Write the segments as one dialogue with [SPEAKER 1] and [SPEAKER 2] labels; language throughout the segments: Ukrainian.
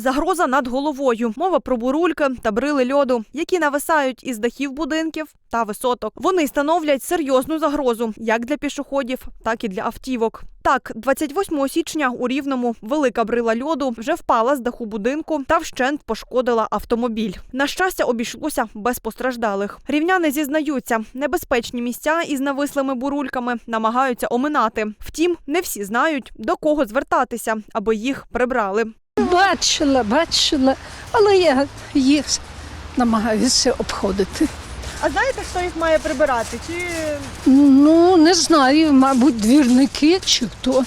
[SPEAKER 1] Загроза над головою. Мова про бурульки та брили льоду, які нависають із дахів будинків та висоток. Вони становлять серйозну загрозу як для пішоходів, так і для автівок. Так, 28 січня у Рівному велика брила льоду вже впала з даху будинку та вщент пошкодила автомобіль. На щастя, обійшлося без постраждалих. Рівняни зізнаються, небезпечні місця із навислими бурульками намагаються оминати. Втім, не всі знають, до кого звертатися, аби їх прибрали.
[SPEAKER 2] Бачила, бачила, але я їх намагаюся обходити.
[SPEAKER 1] А знаєте, хто їх має прибирати? Чи
[SPEAKER 2] Ну, не знаю, мабуть, двірники чи хто.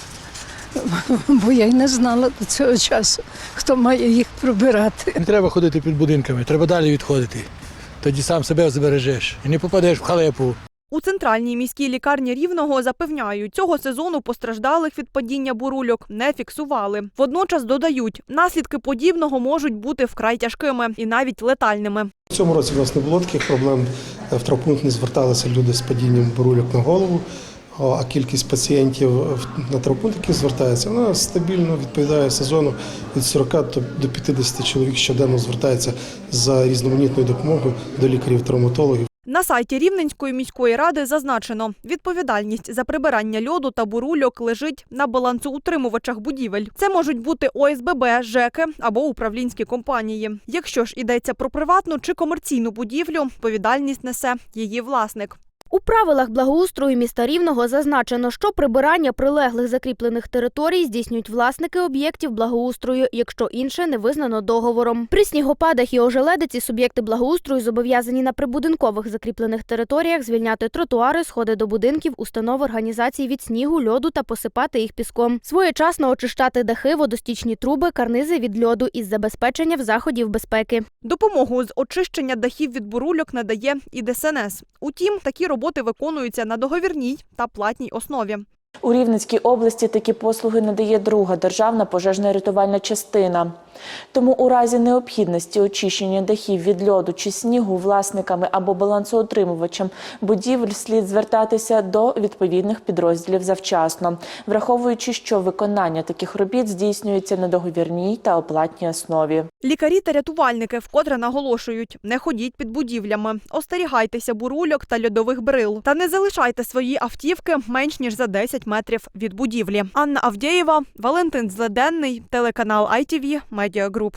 [SPEAKER 2] Бо я й не знала до цього часу, хто має їх прибирати.
[SPEAKER 3] Не треба ходити під будинками, треба далі відходити. Тоді сам себе збережеш і не попадеш в халепу.
[SPEAKER 1] У центральній міській лікарні Рівного запевняють, цього сезону постраждалих від падіння бурульок не фіксували. Водночас додають, наслідки подібного можуть бути вкрай тяжкими і навіть летальними.
[SPEAKER 4] В цьому році в нас не було таких проблем. В травпункт не зверталися люди з падінням бурульок на голову. А кількість пацієнтів на травпункт, які звертаються, вона стабільно відповідає сезону від 40 до- до 50 чоловік щоденно звертається за різноманітною допомогою до лікарів-травматологів.
[SPEAKER 1] На сайті Рівненської міської ради зазначено, відповідальність за прибирання льоду та бурульок лежить на балансоутримувачах будівель. Це можуть бути ОСББ, ЖЕКи або управлінські компанії. Якщо ж йдеться про приватну чи комерційну будівлю, відповідальність несе її власник.
[SPEAKER 5] У правилах благоустрою міста Рівного зазначено, що прибирання прилеглих закріплених територій здійснюють власники об'єктів благоустрою, якщо інше не визнано договором. При снігопадах і ожеледиці суб'єкти благоустрою зобов'язані на прибудинкових закріплених територіях звільняти тротуари, сходи до будинків, установ організацій від снігу, льоду та посипати їх піском. Своєчасно очищати дахи, водостічні труби, карнизи від льоду із забезпечення в заходів безпеки.
[SPEAKER 1] Допомогу з очищення дахів від бурульок надає і ДСНС. Утім, такі роботи виконуються на договірній та платній основі.
[SPEAKER 6] У Рівненській області такі послуги надає друга державна пожежна рятувальна частина. Тому у разі необхідності очищення дахів від льоду чи снігу власниками або балансоутримувачем будівель слід звертатися до відповідних підрозділів завчасно, враховуючи, що виконання таких робіт здійснюється на договірній та оплатній основі.
[SPEAKER 1] Лікарі та рятувальники вкотре наголошують: не ходіть під будівлями, остерігайтеся бурульок та льодових брил, та не залишайте свої автівки менш ніж за 10 метрів від будівлі. Анна Авдєєва, Валентин Зледенний, телеканал ITV, Медіагруп.